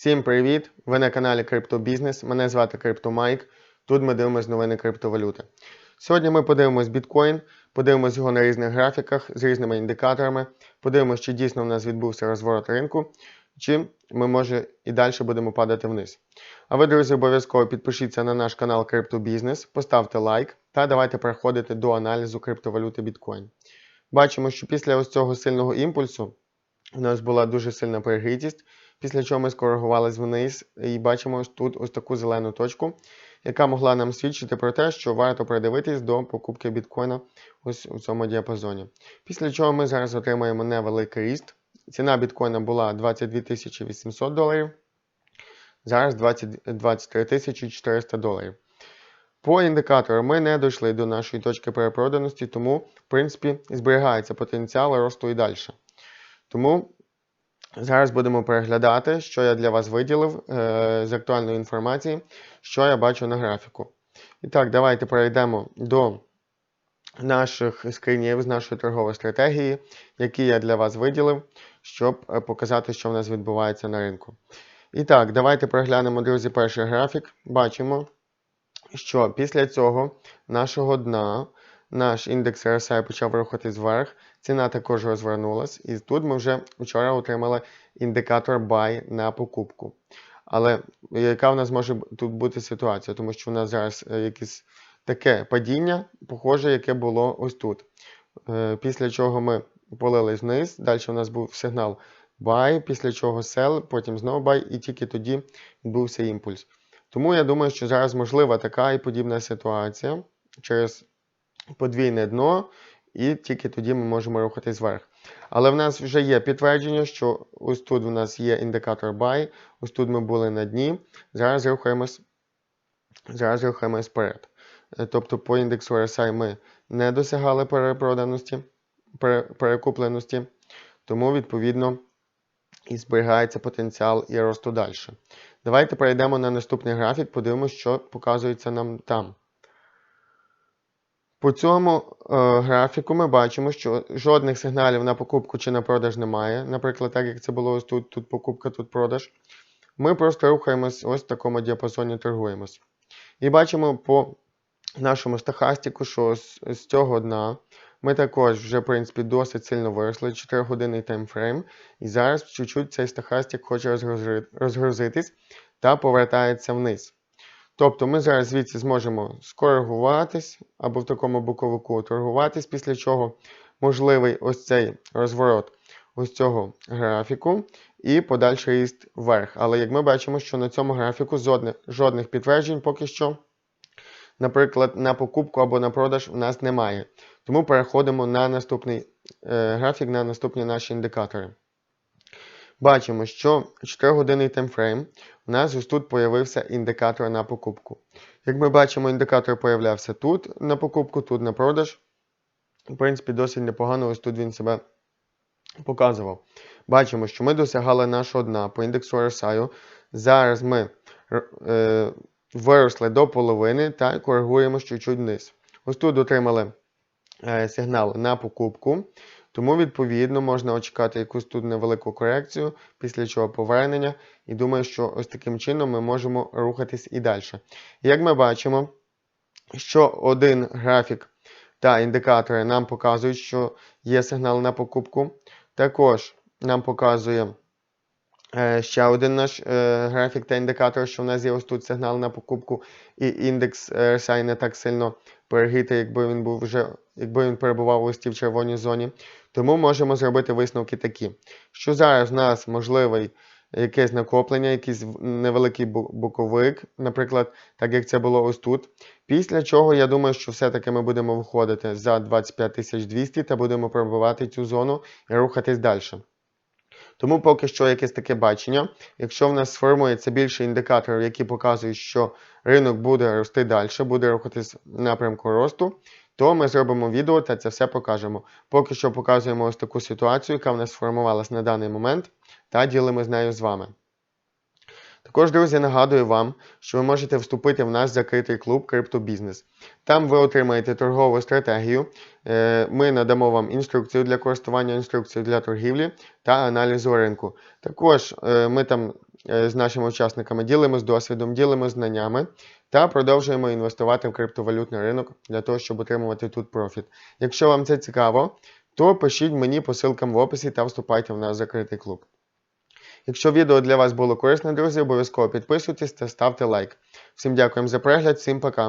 Всім привіт! Ви на каналі Криптобізнес. Мене звати CryptoMike. Тут ми дивимося новини криптовалюти. Сьогодні ми подивимось біткоін, подивимось його на різних графіках з різними індикаторами, подивимось, чи дійсно в нас відбувся розворот ринку, чи ми може і далі будемо падати вниз. А ви, друзі, обов'язково підпишіться на наш канал Криптобізнес, поставте лайк та давайте переходити до аналізу криптовалюти біткоін. Бачимо, що після ось цього сильного імпульсу у нас була дуже сильна перегрітість, після чого ми скоригувалися вниз і бачимо тут ось таку зелену точку, яка могла нам свідчити про те, що варто придивитись до покупки біткоїна ось у цьому діапазоні. Після чого ми зараз отримаємо невеликий ріст. Ціна біткоїна була 22 800 доларів, зараз 20, 23 400 доларів. По індикатору ми не дійшли до нашої точки перепроданості, тому, в принципі, зберігається потенціал росту і далі. Тому зараз будемо переглядати, що я для вас виділив е, з актуальної інформації, що я бачу на графіку. І так, давайте перейдемо до наших скринів з нашої торгової стратегії, які я для вас виділив, щоб е, показати, що в нас відбувається на ринку. І так, давайте переглянемо, друзі, перший графік. Бачимо, що після цього нашого дна наш індекс RSI почав рухатись вверх, ціна також розвернулась, і тут ми вже вчора отримали індикатор buy на покупку. Але яка в нас може тут бути ситуація? Тому що у нас зараз е, якесь таке падіння, похоже, яке було ось тут. Е, Після чого ми полились вниз, далі у нас був сигнал buy, після чого sell, потім знову buy, і тільки тоді відбувся імпульс. Тому я думаю, що зараз можлива така і подібна ситуація через подвійне дно, і тільки тоді ми можемо рухатись вверх. Але в нас вже є підтвердження, що ось тут у нас є індикатор buy, ось тут ми були на дні. Зараз рухаємось, зараз рухаємось вперед. Е, Тобто по індексу RSI ми не досягали перепроданості, перекупленості, тому відповідно і зберігається потенціал і росту далі. Давайте перейдемо на наступний графік, подивимося, що показується нам там. По цьому е, графіку ми бачимо, що жодних сигналів на покупку чи на продаж немає. Наприклад, так як це було ось тут, тут покупка, тут продаж. Ми просто рухаємось ось в такому діапазоні торгуємось. І бачимо по нашому стахастику, що з, з цього дна ми також вже, в принципі, досить сильно виросли 4 годинний таймфрейм. І зараз чуть-чуть цей стахастик хоче розгрузи- розгрузитись та повертається вниз. Тобто ми зараз звідси зможемо скоригуватись або в такому боковику торгуватись, після чого можливий ось цей розворот ось цього графіку і подальший ріст вверх. Але як ми бачимо, що на цьому графіку жодних, підтверджень поки що, наприклад, на покупку або на продаж у нас немає. Тому переходимо на наступний е, графік, на наступні наші індикатори. Бачимо, що 4 годинний таймфрейм у нас ось тут появився індикатор на покупку. Як ми бачимо, індикатор появлявся тут на покупку, тут на продаж. В принципі, досить непогано ось тут він себе показував. Бачимо, що ми досягали нашого дна по індексу RSI. Зараз ми е, виросли до половини та коригуємо чуть-чуть вниз. Ось тут отримали е, сигнал на покупку. Тому, відповідно, можна очікати якусь тут невелику корекцію, після чого повернення. І думаю, що ось таким чином ми можемо рухатись і далі. Як ми бачимо, що один графік та індикатори нам показують, що є сигнал на покупку. Також нам показує е, ще один наш е, графік та індикатор, що в нас є ось тут сигнал на покупку, і індекс е, RSI не так сильно перегрітий, якби він був вже, якби він перебував ось цій в червоній зоні. Тому можемо зробити висновки такі, що зараз в нас можливий якесь накоплення, якийсь невеликий боковик, наприклад, так як це було ось тут. Після чого я думаю, що все-таки ми будемо виходити за 25 200 та будемо пробивати цю зону і рухатись далі. Тому поки що якесь таке бачення. Якщо в нас сформується більше індикаторів, які показують, що ринок буде рости далі, буде рухатись в напрямку росту, то ми зробимо відео та це все покажемо. Поки що показуємо ось таку ситуацію, яка в нас сформувалась на даний момент, та ділимо з нею з вами. Також, друзі, нагадую вам, що ви можете вступити в наш закритий клуб Криптобізнес. Там ви отримаєте торгову стратегію. е, Ми надамо вам інструкцію для користування, інструкцію для торгівлі та аналізу ринку. Також е, ми там з нашими учасниками, ділимось досвідом, ділимось знаннями та продовжуємо інвестувати в криптовалютний ринок для того, щоб отримувати тут профіт. Якщо вам це цікаво, то пишіть мені по ссылкам в описі та вступайте в наш закритий клуб. Якщо відео для вас було корисне, друзі, обов'язково підписуйтесь та ставте лайк. Всім дякуємо за перегляд, всім пока.